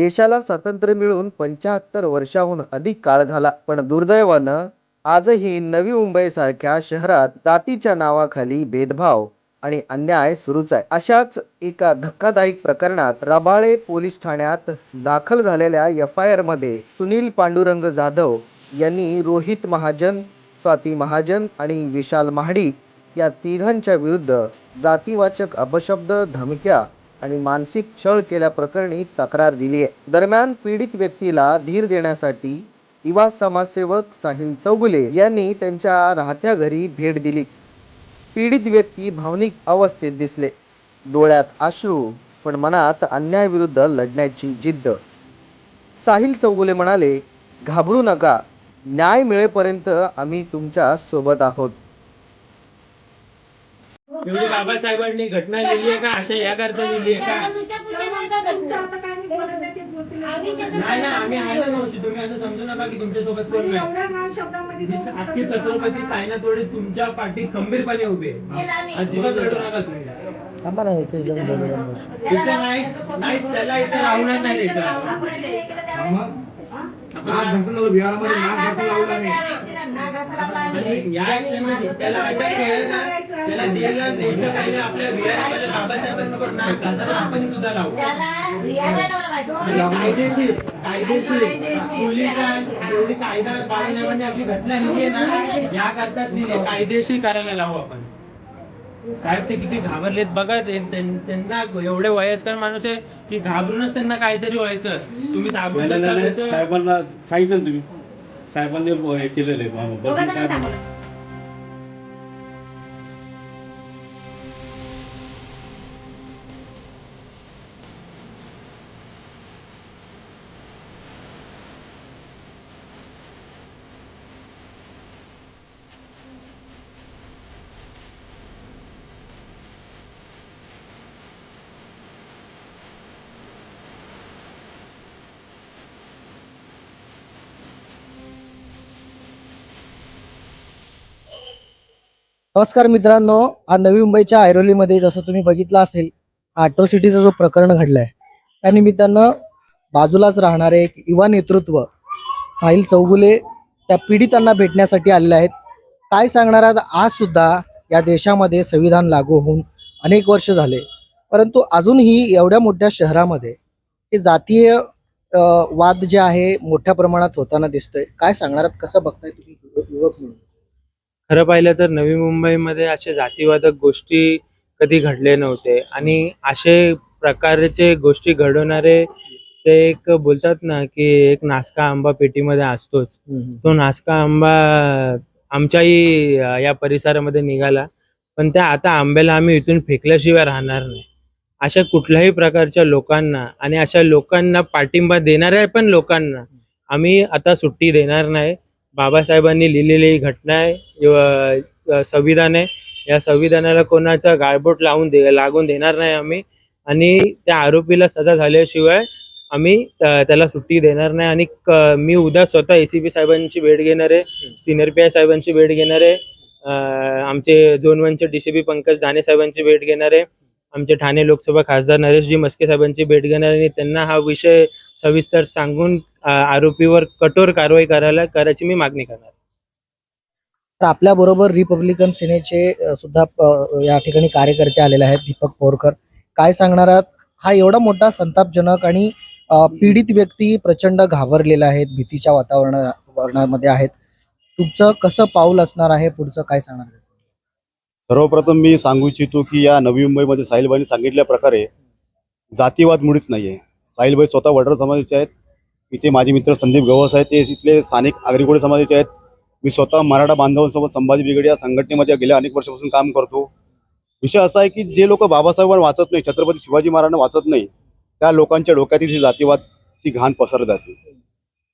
देशाला स्वातंत्र्य मिळून पंच्याहत्तर वर्षाहून अधिक काळ झाला. पण दुर्दैवानं आजही नवी मुंबईसारख्या शहरात जातीच्या नावाखाली भेदभाव आणि अन्याय सुरूच आहे. अशाच एका धक्कादायक प्रकरणात रबाळे पोलीस ठाण्यात दाखल झालेल्या एफ आय आरमध्ये सुनील पांडुरंग जाधव यांनी रोहित महाजन स्वाती महाजन आणि विशाल महाडिक या तिघांच्या विरुद्ध जातीवाचक अपशब्द धमक्या आणि मानसिक छळ केल्याप्रकरणी तक्रार दिली आहे. दरम्यान पीडित व्यक्तीला धीर देण्यासाठी युवा समाजसेवक साहिल चौगुले यांनी त्यांच्या राहत्या घरी भेट दिली. पीडित व्यक्ती भावनिक अवस्थेत दिसले. डोळ्यात अश्रू पण मनात अन्यायाविरुद्ध लढण्याची जिद्द. साहिल चौगुले म्हणाले घाबरू नका. न्याय मिळेपर्यंत आम्ही तुमच्यासोबत आहोत. एवढी बाबासाहेबांनी घटना लिहिली आहे का? अशा या करता लिहिली आहे का? नाही ना आम्ही आहे ना मावशी तुम्ही असं समजू नका की तुमच्यासोबत कोण नाही. अख्खी छत्रपती साईनाथ वडे तुमच्या पाठी खंबीरपणे उभे आहे. अजिबात रडू नका तुम्ही. इथे त्याला इथे राहणार नाही घासून लावलं बिहारमध्ये सुद्धा लावू. आणि कायदेशीर. कायदेशीर पोलिसांनी एवढी कायदा बाबासाहेबांनी आपली घटना लिहिली आहे ना या करताच लिहिली आहे. कायदेशीर करायला लावू आपण. साहेब ते किती घाबरलेत. बघा त्यांना एवढे वयस्कर माणूस आहे की घाबरूनच त्यांना काहीतरी व्हायचं. तुम्ही साहेबांना सांगितलं ना तुम्ही. साहेबांनी केलेलं आहे बा- बदली नमस्कार मित्रांनो हा नवी मुंबईच्या ऐरोलीमध्ये जसं तुम्ही बघितलं असेल अॅट्रॉसिटीचा जो प्रकरण घडलाय त्या निमित्तानं बाजूलाच राहणारे एक युवा नेतृत्व साहिल चौगुले त्या पीडितांना भेटण्यासाठी आलेले आहेत. काय सांगणार आहात? आज सुद्धा या देशामध्ये संविधान लागू होऊन अनेक वर्ष झाले. परंतु अजूनही एवढ्या मोठ्या शहरामध्ये हे जातीय वाद जे आहे मोठ्या प्रमाणात होताना दिसतोय. काय सांगणार आहात? कसं बघताय तुम्ही युवक म्हणून? खरं पाहिलं तर नवी मुंबईमध्ये असे जातीवादक गोष्टी कधी घडले नव्हते. आणि असे प्रकारचे गोष्टी घडवणारे ते एक बोलतात ना की एक नासका आंबा पेटीमध्ये असतोच. तो नासका आंबा आमच्याही या परिसरामध्ये निघाला. पण त्या आता आंब्याला आम्ही इथून फेकल्याशिवाय राहणार नाही. अशा कुठल्याही प्रकारच्या लोकांना आणि अशा लोकांना पाठिंबा देणाऱ्या पण लोकांना आम्ही आता सुट्टी देणार नाही. बाबासाहेबांनी लिहिलेली घटना आहे. संविधान आहे. या संविधानाला कोणाचा गाळबोट लावून दे लागून देणार नाही आम्ही. आणि त्या आरोपीला सजा झाल्याशिवाय आम्ही त्याला सुट्टी देणार नाही. आणि क- मी उद्या स्वतः एसीपी साहेबांची भेट घेणार आहे. सिनियर पी आय साहेबांची भेट घेणार आहे. आमचे झोन वनचे डीसीपी पंकज दाने साहेबांची भेट घेणार आहे. आमचे ठाणे लोकसभा खासदार नरेशजी मस्के साहेबांची भेट घेणार आहे. आणि त्यांना हा विषय सविस्तर सांगून आरोपीवर कठोर कारवाई करायला करायची मी मागणी करणार. तर आपल्या बरोबर रिपब्लिकन सेनेचे सुद्धा या ठिकाणी कार्यकर्ते आलेले आहेत दीपक पोरकर. काय सांगणार आहात? हा एवढा मोठा संतापजनक आणि पीडित व्यक्ती प्रचंड घाबरलेला आहेत भीतीच्या वातावरण वातावरणामध्ये आहेत. तुमचं कसं पाऊल असणार आहे? पुढचं काय सांगणार आहे? सर्वप्रथम मी सांगू इच्छितो की या नवी मुंबईमध्ये साहिलबाईंनी सांगितल्या प्रकारे जातीवाद मुळीच नाही आहे साहिलबाई स्वतः वडर समाजाचे आहेत. इथे माझे मित्र संदीप गवस आहेत. ते इथले स्थानिक आगरीकोळी समाजाचे आहेत. मी स्वतः मराठा बांधवांसोबत संभाजी ब्रिगेड या संघटनेमध्ये गेल्या अनेक वर्षापासून काम करतो. विषय असा आहे की जे लोक बाबासाहेबांना वाचत नाही छत्रपती शिवाजी महाराजांना वाचत नाही त्या लोकांच्या डोक्यातील ही जातीवाद ती घाण पसरत जाते.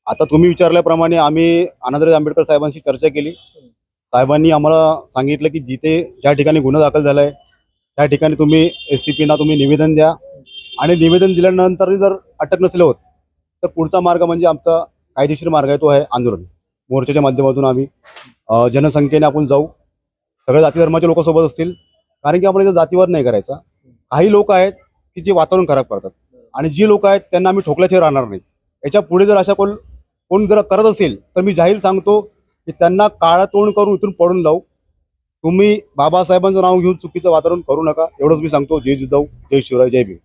आता तुम्ही विचारल्याप्रमाणे आम्ही आनंदराज आंबेडकर साहेबांशी चर्चा केली. साहेबांनी आम्हाला सांगितलं की जिथे ज्या ठिकाणी गुन्हा दाखल झालाय त्या ठिकाणी तुम्ही एस सी पीना तुम्ही निवेदन द्या. आणि निवेदन दिल्यानंतर जर अटक नसेल होत तर पुढचा मार्ग म्हणजे आमचा कायदेशीर मार्ग आहे तो आहे आंदोलन. मोर्चाच्या माध्यमातून आम्ही जनसंख्येने आपण जाऊ. सगळ्या जाती धर्माचे लोक सोबत असतील. कारण की आपण इथं जातीवाद नाही करायचा. काही लोक आहेत की जे वातावरण खराब करतात. आणि जी लोक आहेत त्यांना आम्ही ठोकल्याचे राहणार नाही. याच्यापुढे जर अशा कोण कोण जर करत असेल तर मी जाहीर सांगतो की त्यांना काळा तोंड करून इथून पडून लावू तुम्ही बाबासाहेबांचं नाव घेऊन चुकीचं वातावरण करू नका. एवढंच मी सांगतो. जय जिजाऊ जय शिवराय जय भीम.